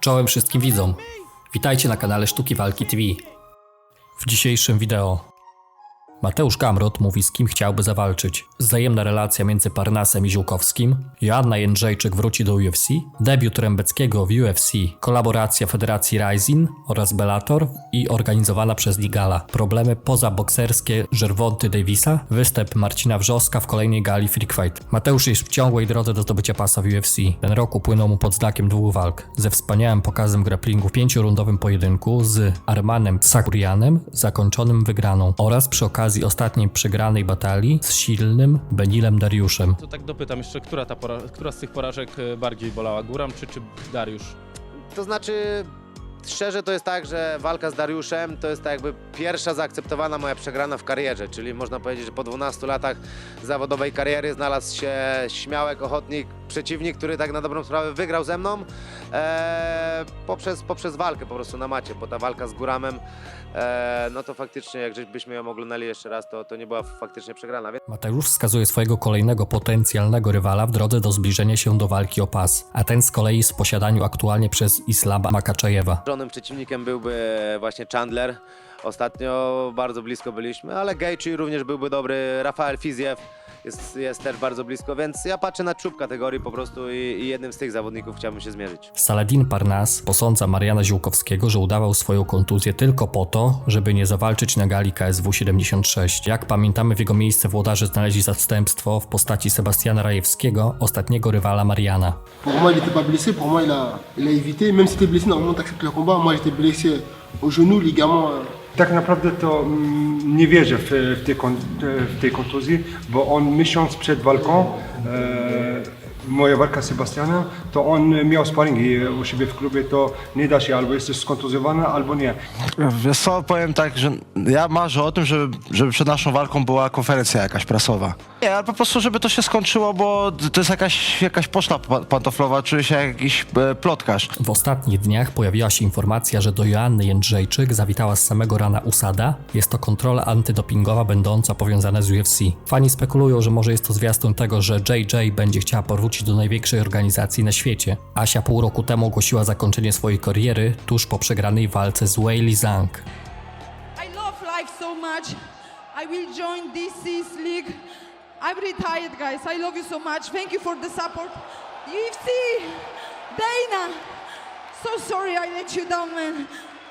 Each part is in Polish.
Czołem wszystkim widzom. Witajcie na kanale Sztuki Walki TV. W dzisiejszym wideo Mateusz Gamrot mówi z kim chciałby zawalczyć. Wzajemna relacja między Parnasem i Ziółkowskim. Joanna Jędrzejczyk wróci do UFC. Debiut Rębeckiego w UFC. Kolaboracja Federacji Rising oraz Bellator i organizowana przez Ligala. Problemy pozabokserskie Żerwonty Davisa. Występ Marcina Wrzoska w kolejnej gali Freak Fight. Mateusz jest w ciągłej drodze do zdobycia pasa w UFC. Ten rok upłynął mu pod znakiem dwóch walk. Ze wspaniałym pokazem grapplingu w pięciorundowym pojedynku z Armanem Sakurianem, zakończonym wygraną oraz przy okazji ostatniej przegranej batalii z silnym Benilem Dariuszem. To tak dopytam jeszcze, która, ta pora, która z tych porażek e, bardziej bolała? Góram czy, czy Dariusz? To znaczy, szczerze to jest tak, że walka z Dariuszem to jest tak jakby pierwsza zaakceptowana moja przegrana w karierze, czyli można powiedzieć, że po 12 latach zawodowej kariery znalazł się śmiałek, ochotnik, przeciwnik, który tak na dobrą sprawę wygrał ze mną e, poprzez, poprzez walkę po prostu na macie, bo ta walka z Góramem, e, no to faktycznie jak byśmy ją oglądali jeszcze raz, to, to nie była faktycznie przegrana, Mateusz wskazuje swojego kolejnego potencjalnego rywala w drodze do zbliżenia się do walki o pas, a ten z kolei jest w posiadaniu aktualnie przez Islama Makaczejewa. Żonym przeciwnikiem byłby właśnie Chandler. Ostatnio bardzo blisko byliśmy, ale Gaethje również byłby dobry. Rafael Fiziew jest, jest też bardzo blisko, więc ja patrzę na czub kategorii po prostu i, i jednym z tych zawodników chciałbym się zmierzyć. Saladin Parnas posądza Mariana Ziółkowskiego, że udawał swoją kontuzję tylko po to, żeby nie zawalczyć na gali KSW 76. Jak pamiętamy, w jego miejsce włodarze znaleźli zastępstwo w postaci Sebastiana Rajewskiego, ostatniego rywala Mariana. Pour moi, il n'était pas blessé. Pour moi, il a, il a évité. Même si tu es blessé, normalement, tu acceptes le combat. Moi, j'étais blessé au genou, ligament. Tak naprawdę to mm, nie wierzę w, w, tej, w tej kontuzji, bo on miesiąc przed walką, e, moja walka z Sebastianem, to on miał sparingi u siebie w klubie, to nie da się, albo jesteś skontuzjowany, albo nie. Wiesz co, powiem tak, że ja marzę o tym, żeby, żeby przed naszą walką była konferencja jakaś prasowa. Nie, ale po prostu, żeby to się skończyło, bo to jest jakaś, jakaś poszla pa- pantoflowa, czuję się jak jakiś e, plotkarz. W ostatnich dniach pojawiła się informacja, że do Joanny Jędrzejczyk zawitała z samego rana USADA. Jest to kontrola antydopingowa będąca powiązana z UFC. Fani spekulują, że może jest to zwiastun tego, że JJ będzie chciała powrócić do największej organizacji na świecie. Asia pół roku temu ogłosiła zakończenie swojej kariery tuż po przegranej walce z Weili Zhang. I love life so much. I will join DC's league. I'm retired, guys. I love you so much. Thank you for the support. UFC, Dana. So sorry I let you down, man.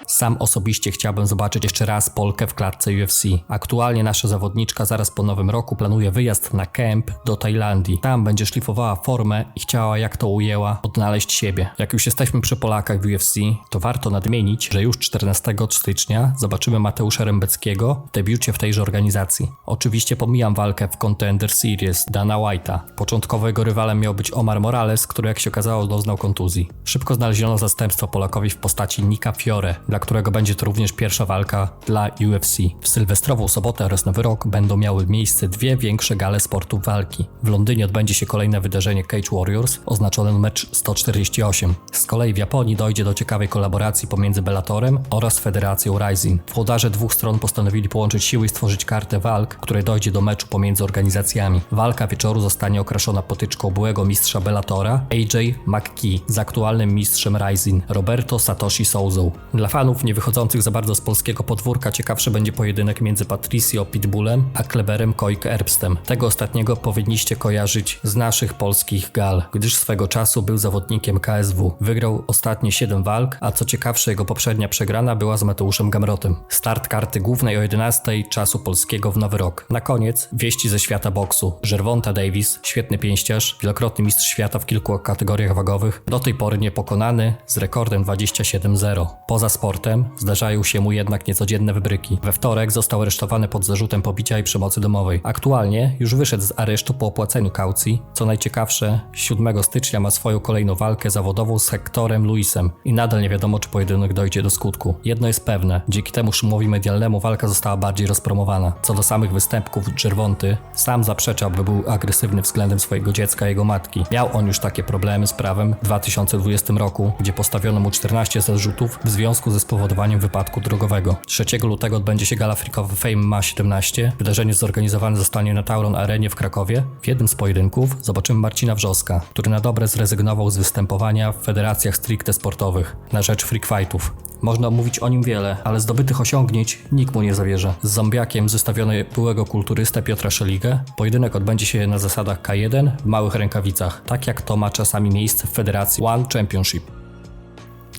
Sam osobiście chciałbym zobaczyć jeszcze raz Polkę w klatce UFC. Aktualnie nasza zawodniczka zaraz po nowym roku planuje wyjazd na camp do Tajlandii. Tam będzie szlifowała formę i chciała, jak to ujęła, odnaleźć siebie. Jak już jesteśmy przy Polakach w UFC, to warto nadmienić, że już 14 stycznia zobaczymy Mateusza Rębeckiego w debiucie w tejże organizacji. Oczywiście pomijam walkę w Contender Series Dana White'a. Początkowo jego rywalem miał być Omar Morales, który jak się okazało doznał kontuzji. Szybko znaleziono zastępstwo Polakowi w postaci Nika Fiore, dla którego będzie to również pierwsza walka dla UFC. W sylwestrową sobotę oraz Nowy Rok będą miały miejsce dwie większe gale sportów walki. W Londynie odbędzie się kolejne wydarzenie Cage Warriors, oznaczone mecz 148. Z kolei w Japonii dojdzie do ciekawej kolaboracji pomiędzy Bellatorem oraz Federacją Rising. Włodarze dwóch stron postanowili połączyć siły i stworzyć kartę walk, której dojdzie do meczu pomiędzy organizacjami. Walka wieczoru zostanie okraszona potyczką byłego mistrza Bellatora AJ McKee z aktualnym mistrzem Rising Roberto Satoshi Souzą. Dla nie wychodzących za bardzo z polskiego podwórka ciekawszy będzie pojedynek między Patricio Pitbullem a Kleberem Koik Erbstem. Tego ostatniego powinniście kojarzyć z naszych polskich gal, gdyż swego czasu był zawodnikiem KSW. Wygrał ostatnie 7 walk, a co ciekawsze jego poprzednia przegrana była z Mateuszem Gamrotem. Start karty głównej o 11 czasu polskiego w Nowy Rok. Na koniec wieści ze świata boksu. Żerwonta Davis, świetny pięściarz, wielokrotny mistrz świata w kilku kategoriach wagowych, do tej pory niepokonany z rekordem 27-0. Poza sportem zdarzają się mu jednak niecodzienne wybryki. We wtorek został aresztowany pod zarzutem pobicia i przemocy domowej. Aktualnie już wyszedł z aresztu po opłaceniu kaucji. Co najciekawsze, 7 stycznia ma swoją kolejną walkę zawodową z Hectorem Luisem i nadal nie wiadomo, czy pojedynek dojdzie do skutku. Jedno jest pewne, dzięki temu szumowi medialnemu walka została bardziej rozpromowana. Co do samych występków Gerwonty, sam zaprzeczał, by był agresywny względem swojego dziecka i jego matki. Miał on już takie problemy z prawem w 2020 roku, gdzie postawiono mu 14 zarzutów w związku ze spowodowaniem wypadku drogowego. 3 lutego odbędzie się gala freakowa Fame Ma 17. Wydarzenie zorganizowane zostanie na Tauron Arenie w Krakowie. W jednym z pojedynków zobaczymy Marcina Wrzoska, który na dobre zrezygnował z występowania w federacjach stricte sportowych na rzecz freak fightów. Można mówić o nim wiele, ale zdobytych osiągnięć nikt mu nie zawierza. Z zombiakiem zestawiono byłego kulturystę Piotra Szeligę. Pojedynek odbędzie się na zasadach K1 w małych rękawicach, tak jak to ma czasami miejsce w federacji One Championship.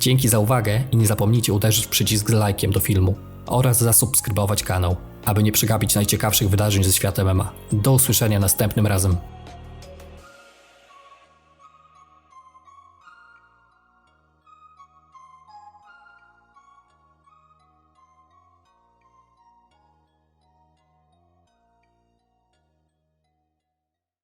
Dzięki za uwagę i nie zapomnijcie uderzyć w przycisk z lajkiem do filmu oraz zasubskrybować kanał, aby nie przegapić najciekawszych wydarzeń ze świata MMA. Do usłyszenia następnym razem.